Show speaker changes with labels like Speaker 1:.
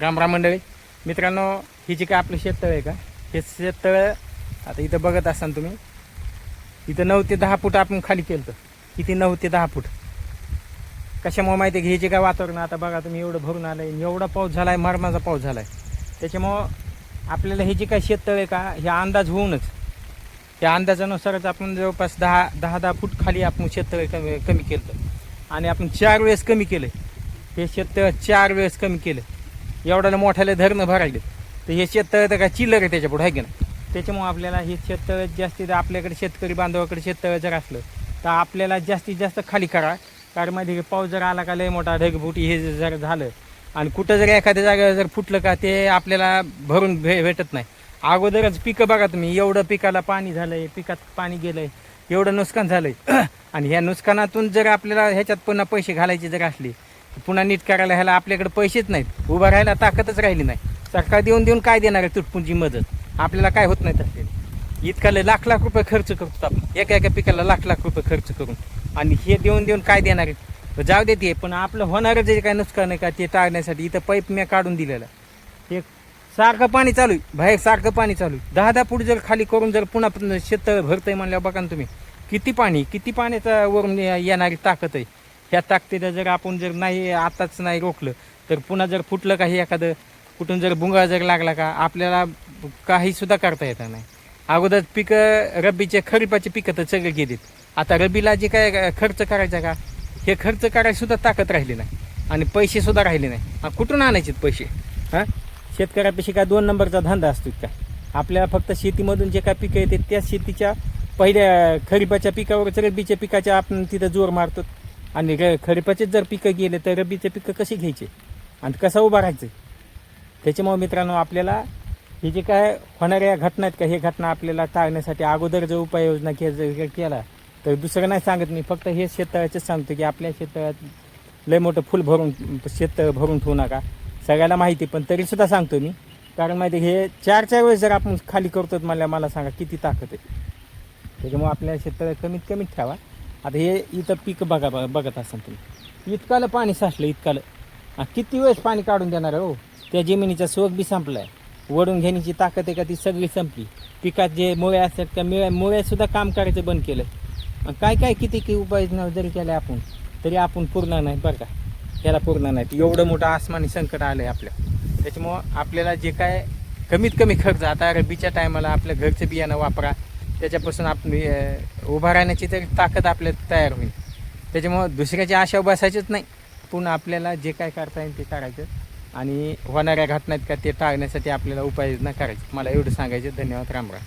Speaker 1: रामराम मंडळी. मित्रांनो ही जी काय आपलं शेततळ आहे का? हे शेततळ आता इथं बघत असाल तुम्ही. इथं नऊ ते दहा फूट आपण खाली केलं किती? नऊ ते दहा फूट. कशामुळे माहिती आहे की? हे जे काय वातावरण आता बघा तुम्ही एवढं भरून आलं आहे एवढा पाऊस झाला आहे मरमाचा पाऊस झाला आहे त्याच्यामुळं आपल्याला हे जे काय शेततळ आहे का हे अंदाज होऊनच. त्या अंदाजानुसारच आपण जवळपास दहा दहा दहा फूट खाली आपण शेततळ कमी कमी केलं आणि आपण चार वेळेस कमी केलं हे शेततळ चार वेळेस कमी केलं एवढ्याला मोठ्याला धरणं भरायले तर हे शेततळ तर काय चिल्लर आहे त्याच्या पुढे आहे की नाही? त्याच्यामुळे आपल्याला हे शेततळ जास्तीत आपल्याकडे शेतकरी बांधवाकडे शेततळ जर असलं तर आपल्याला जास्तीत जास्त खाली करा. कारण माहिती पाऊस जर आला का लय मोठा ढगफुटी हे जर झालं आणि कुठं जर एखाद्या जागेवर जर फुटलं का ते आपल्याला भरून भे भेटत नाही. अगोदरच पिकं बघा तुम्ही एवढं पिकाला पाणी झालंय पिकात पाणी गेलंय एवढं नुकसान झालंय. आणि ह्या नुकसानातून जर आपल्याला ह्याच्यात पुन्हा पैसे घालायचे जर असले पुन्हा नीट करायला ह्याला आपल्याकडे पैसेच नाहीत. उभं राहायला ताकदच राहिली नाही. सरकार देऊन देऊन काय देणार आहे तुटपुंची मदत? आपल्याला काय होत नाही तसले? इतकाले लाख लाख रुपये खर्च करतो आपण एका एका पिकाला लाख लाख रुपये खर्च करून. आणि हे देऊन देऊन काय देणार आहे जाऊ दे ते पण आपलं होणारं जे काय नुकसान आहे का ते टाळण्यासाठी इथं पाईप मी काढून दिलेलं. हे सारखं पाणी चालू आहे. बाहेर सारखं पाणी चालू आहे. दहा दहा फूट जर खाली करून जर पुन्हा पुन्हा शेत भरतंय म्हणल्यावर बघा ना तुम्ही. किती पाणी किती पाण्याचा वरून येणारी ताकद आहे? ह्या ताकदीनं जर आपण जर नाही आताच नाही रोखलं तर पुन्हा जर फुटलं काही एखादं कुठून जर भुंगा जर लागला का आपल्याला काहीसुद्धा करता येणार नाही. अगोदर पिकं रब्बीचे खरीपाचे पिकं तर सगळे गेलीत. आता रब्बीला जे काय खर्च करायचा का हे खर्च करायसुद्धा ताकद राहिली नाही. आणि पैसेसुद्धा राहिले नाही. हा, कुठून आणायचे पैसे? हां? शेतकऱ्यापेक्षा काय दोन नंबरचा धंदा असतो का? आपल्याला फक्त शेतीमधून जे काय पिकं येते त्या शेतीच्या पहिल्या खरीपाच्या पिकावर रब्बीच्या पिकाच्या आपण तिथं जोर मारतो. आणि र खरीपाचेच जर पिकं गेले तर रब्बीचे पिकं कशी घ्यायचे? आणि कसं उभं राहायचं? त्याच्यामुळे मित्रांनो आपल्याला हे जे काय होणाऱ्या घटना आहेत का हे घटना आपल्याला टाळण्यासाठी अगोदर जर उपाययोजना के जर केला तर दुसरं नाही सांगत मी. फक्त हे शेततळ्याचेच सांगतो की आपल्या शेततळ्यात लय मोठं फुल भरून शेततळ भरून ठेवू नका. सगळ्याला माहिती पण तरीसुद्धा सांगतो मी. कारण माहिती आहे, हे चार चार वेळेस जर आपण खाली करतो मला मला सांगा किती ताकद आहे. त्याच्यामुळे आपल्या शेततळ्या कमीत कमीत ठेवा. आता हे इथं पीक बघा बघा- बघत असाल तुम्ही. इतकालं पाणी साचलं इतकालं. हा, किती वेळेस पाणी काढून देणार आहे हो? त्या जमिनीचा सोग बी संपलाय. वडून घेण्याची ताकद आहे का ती सगळी संपली. पिकात जे मुळे असतात त्या मुळे मुळ्यासुद्धा काम करायचं बंद केलं आणि काय काय किती की उपाययोजना जरी केल्या आपण तरी आपण पूर्ण नाही बरं का. ह्याला पूर्ण नाही एवढं मोठं आसमानी संकट आलं आहे आपल्या. त्याच्यामुळं आपल्याला जे काय कमीत कमी खर्च आता रब्बीच्या टायमाला आपल्या घरचं बियाणं वापरा. त्याच्यापासून आप उभा राहण्याची तरी ताकद आपल्याला तयार होईल. त्याच्यामुळं दुसऱ्याची आशा बसायचीच नाही. पुन्हा आपल्याला जे काय करता येईल ते करायचं. आणि होणाऱ्या घटना आहेत का ते टाळण्यासाठी आपल्याला उपाययोजना करायची. मला एवढं सांगायचं. धन्यवाद रामराम.